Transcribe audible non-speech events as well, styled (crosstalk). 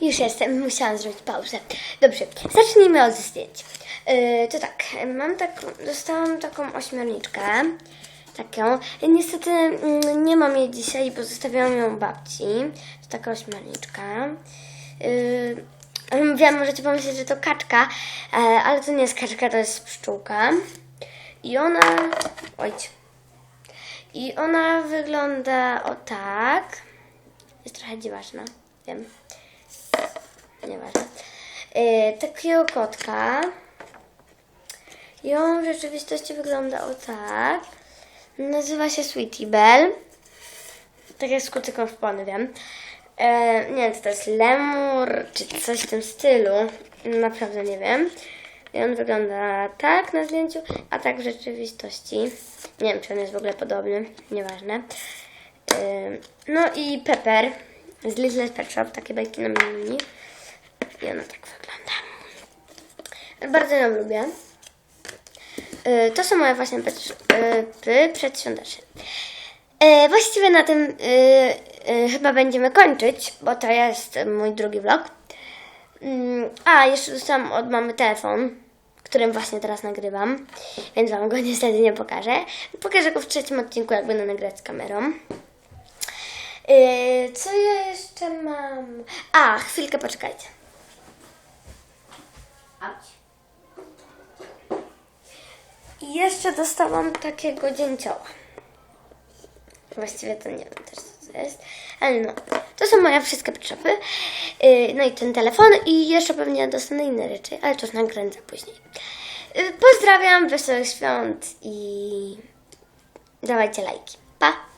Już jestem, musiałam zrobić pauzę. Dobrze, zacznijmy od zdjęć. Yy, to tak, mam taką, dostałam taką ośmiorniczkę. Taką. Niestety mm, nie mam jej dzisiaj, bo zostawiłam ją babci. To taka ośmiorniczka. Yy, wiem, możecie pomyśleć, że to kaczka, e, ale to nie jest kaczka, to jest pszczółka. I ona... Ojcie. I ona wygląda o tak. Jest trochę dziwaczna, wiem. Nieważne. Yy, takiego kotka. I on w rzeczywistości wygląda o tak. Nazywa się Sweetie Belle. Tak jak z kucyką w pony, wiem. E, nie wiem, czy to jest lemur, czy coś w tym stylu. Naprawdę nie wiem. I on wygląda tak na zdjęciu, a tak w rzeczywistości. Nie wiem, czy on jest w ogóle podobny. Nieważne. E, no i Pepper z Little Pet Shop, takie bajki na mini. I ona tak wygląda. Bardzo ją lubię. Y, To są moje właśnie pet- y, y, przedświąteczne. Y, Właściwie na tym y, chyba będziemy kończyć, bo to jest mój drugi vlog. Mm, A, jeszcze dostałam od mamy telefon, którym właśnie teraz nagrywam, więc Wam go (laughs) niestety nie pokażę. Pokażę go w trzecim odcinku, jak będę nagrać z kamerą. Co ja jeszcze mam? A, chwilkę poczekajcie. I jeszcze dostałam takiego dzięcioła. Właściwie to nie wiem też co to jest, ale no. To są moje wszystkie potrzeby. Yy, no i ten telefon i jeszcze pewnie dostanę inne rzeczy, ale to już nakręcę później. Yy, pozdrawiam, wesołych świąt i dawajcie lajki. Pa!